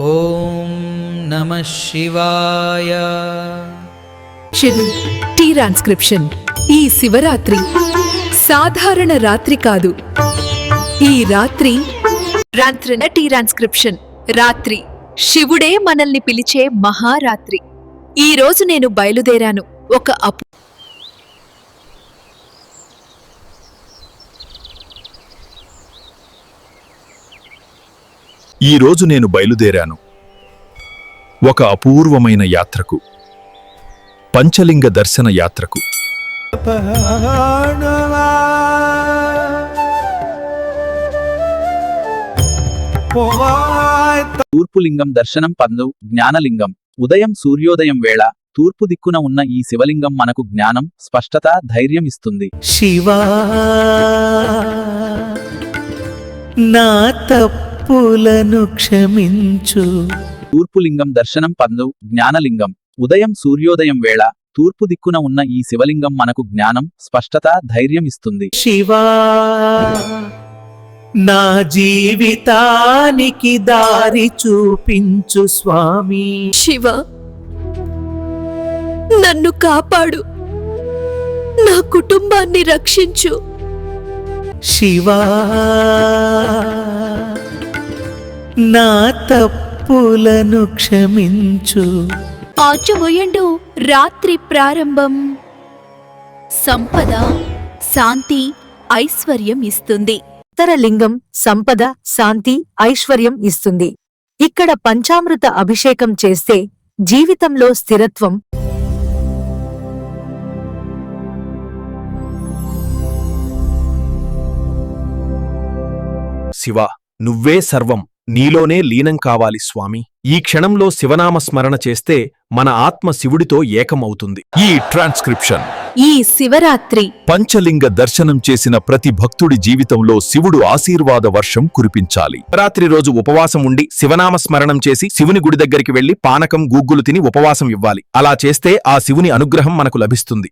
ఓం నమ శివాయ ట్రాన్స్క్రిప్షన్ ఈ శివరాత్రి సాధారణ రాత్రి కాదు. ఈ రాత్రి రాత్రిన టీ ట్రాన్స్క్రిప్షన్ రాత్రి శివుడే మనల్ని పిలిచే మహారాత్రి. ఈ రోజు నేను బయలుదేరాను. ఒక అప్పు ఈరోజు నేను బయలుదేరాను. ఒక అపూర్వమైన యాత్రకు. పంచలింగ దర్శన యాత్రకు. తూర్పు లింగం దర్శనం పందు జ్ఞానలింగం. ఉదయం సూర్యోదయం వేళ తూర్పు దిక్కున ఉన్న ఈ శివలింగం మనకు జ్ఞానం స్పష్టత ధైర్యం ఇస్తుంది. శివా నా తప్పులను క్షమించు. తూర్పు లింగం దర్శనం పందు జ్ఞానలింగం. ఉదయం సూర్యోదయం వేళ తూర్పు దిక్కున ఉన్న ఈ శివలింగం మనకు జ్ఞానం స్పష్టత ధైర్యం ఇస్తుంది. శివా నా జీవితానికి దారి చూపించు స్వామి. శివ నన్ను కాపాడు. నా కుటుంబాన్ని రక్షించు. శివా నా తప్పులను క్షమించు. ఆచబోయండు రాత్రి ప్రారంభం. సంపద శాంతి ఐశ్వర్యం ఇస్తుంది. ఉత్తరలింగం సంపద శాంతి ఐశ్వర్యం ఇస్తుంది. ఇక్కడ పంచామృత అభిషేకం చేస్తే జీవితంలో స్థిరత్వం. శివ నువ్వే సర్వం. నీలోనే లీనం కావాలి స్వామి. ఈ క్షణంలో శివనామ స్మరణ చేస్తే మన ఆత్మ శివుడితో ఏకమవుతుంది. ఈ ట్రాన్స్క్రిప్షన్. ఈ శివరాత్రి. పంచలింగ దర్శనం చేసిన ప్రతి భక్తుడి జీవితంలో శివుడు ఆశీర్వాద వర్షం కురిపించాలి. రాత్రి రోజు ఉపవాసం ఉండి శివనామ స్మరణం చేసి శివుని గుడి దగ్గరికి వెళ్ళి పానకం గూగ్గులు తిని ఉపవాసం ఇవ్వాలి. అలా చేస్తే ఆ శివుని అనుగ్రహం మనకు లభిస్తుంది.